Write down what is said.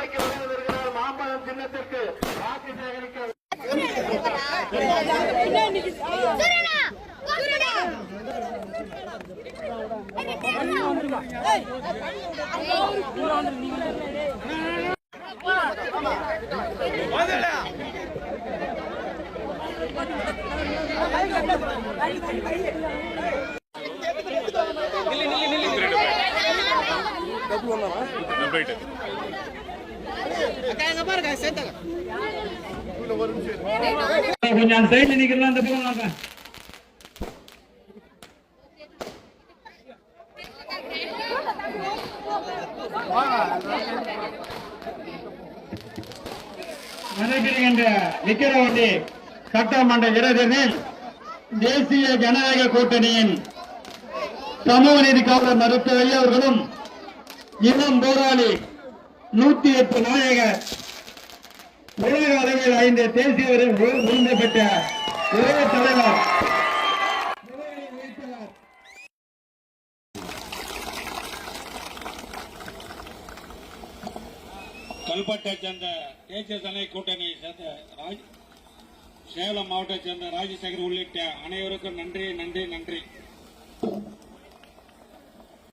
அழைக்க வருவதற்கிறார் மாம்பழம் சின்னத்திற்கு வாக்கு சேகரிக்க கொஞ்சம் அந்த சைடுல நிக்கிறதா அந்த பக்கம் வாங்க. நடைபெறுகின்ற விக்கிரவாண்டி சட்டமன்ற இடைத்தேர்தலில் தேசிய ஜனநாயக கூட்டணியின் சமூக நீதி காவலர் மருத்துவ இன்னும் அவர்களும் போராளி நூத்தி எட்டு நாயகர். உலக அளவில் ஐந்து தேசிய விரு- ஒரே தலைவர். கல்பட்டை சேர்ந்த தேசிய சனை கூட்டணியை சேர்ந்த ராஜ் சேலம் மாவட்டத்தை சேர்ந்த ராஜசேகர் உள்ளிட்ட அனைவருக்கும் நன்றி நன்றி நன்றி.